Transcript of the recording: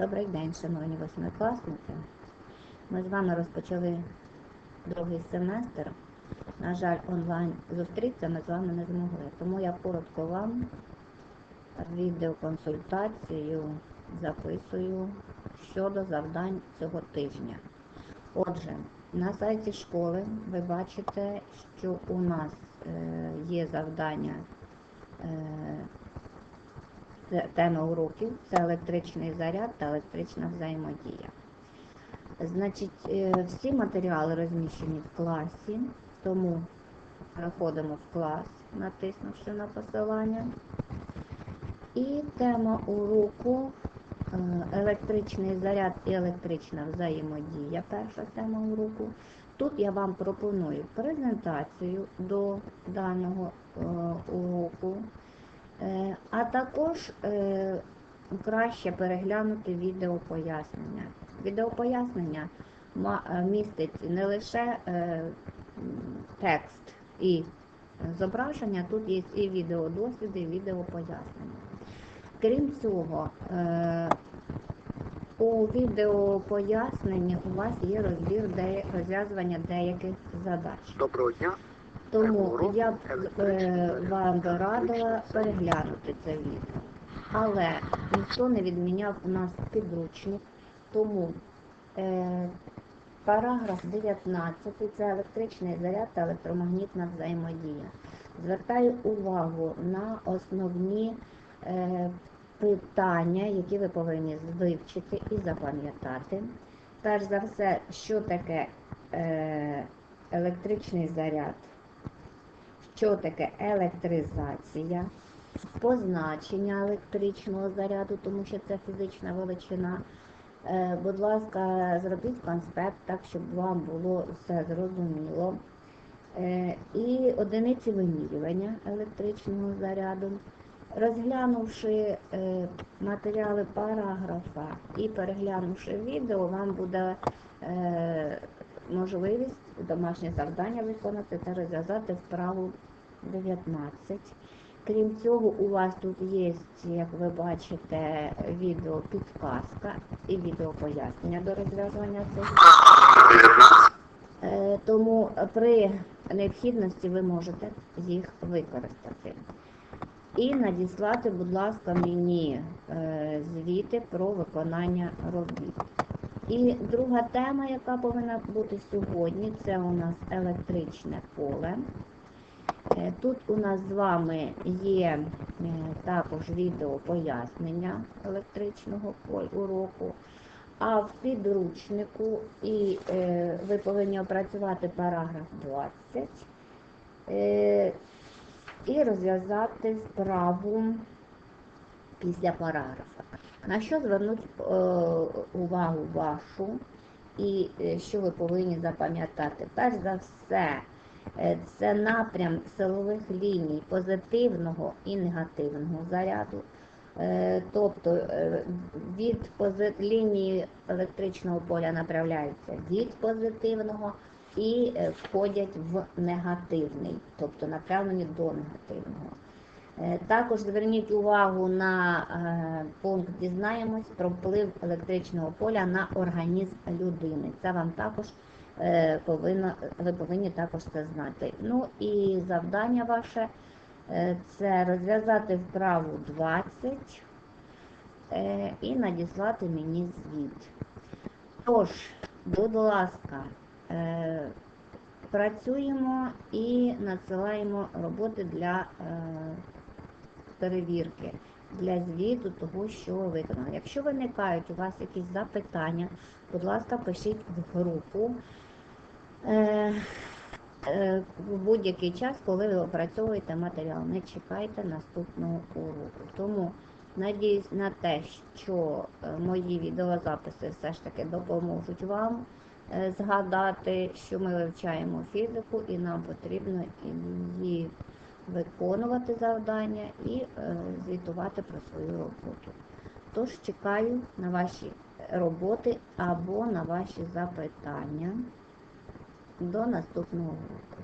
Добрий день, шановні восьмикласники. Ми з вами розпочали другий семестр. На жаль, онлайн зустрітися ми з вами не змогли. Тому я коротко вам відеоконсультацію записую щодо завдань цього тижня. Отже, на сайті школи ви бачите, що у нас е, є завдання теми уроків це електричний заряд та електрична взаємодія. Значить, е, всі матеріали розміщені в класі, тому переходимо в клас, натиснувши на посилання. І тема уроку е, електричний заряд і електрична взаємодія. Перша тема уроку. Тут я вам пропоную презентацію до даного е, уроку. Е, А також е, краще переглянути відео пояснення. Відео пояснення ма- е, містить не лише текст і зображення, тут є і відеодосліди, і відео пояснення. Крім цього, у відео поясненні у вас є розбір розв'язування деяких задач. Доброго дня. Тому я б е, вам би радила переглянути це відео. Але ніхто не відміняв у нас підручник, тому е, параграф 19 це електричний заряд та електромагнітна взаємодія. Звертаю увагу на основні е, питання, які ви повинні вивчити і запам'ятати. Перш за все, що таке е, електричний заряд що таке електризація, позначення електричного заряду, тому що це фізична величина. Е, Будь ласка, зробіть конспект так, щоб вам було все зрозуміло. Е, І одиниці вимірювання електричного заряду. Розглянувши е, матеріали параграфа і переглянувши відео, вам буде можливість домашнє завдання виконати та розв'язати вправу 19. Крім цього, у вас тут є, як ви бачите, відео підказка і відео пояснення до розв'язування цих. Е, Тому при необхідності ви можете їх використати. І надіслати, будь ласка, мені е, звіти про виконання робіт. І друга тема, яка повинна бути сьогодні, це у нас електричне поле. Е, Тут у нас з вами є е, також відео пояснення електричного уроку. А в підручнику і е, ви повинні опрацювати параграф 20 е, і розв'язати вправу після параграфа. На що звернуть увагу вашу і що ви повинні запам'ятати? Перш за все, це напрям силових ліній позитивного і негативного заряду. Е, Тобто е, від лінії електричного поля направляються від позитивного і е, входять в негативний, тобто направлені до негативного. Е, Також зверніть увагу на е, пункт дізнаємось про вплив електричного поля на організм людини. Це вам також е, повинно, ви повинні також це знати. Ну і завдання ваше е, це розв'язати вправу 20 е, і надіслати мені звіт. Тож, будь ласка, працюємо і надсилаємо роботи для перевірки, для звіту того, що ви виконали. Якщо виникають у вас якісь запитання, будь ласка, пишіть в групу. Е, е, в будь-який час, коли ви опрацьовуєте матеріал, не чекайте наступного уроку. Тому надіюсь на те, що е, мої відеозаписи все ж таки допоможуть вам згадати, що ми вивчаємо фізику і нам потрібно її виконувати завдання і звітувати про свою роботу. Тож чекаю на ваші роботи або на ваші запитання. До наступного уроку.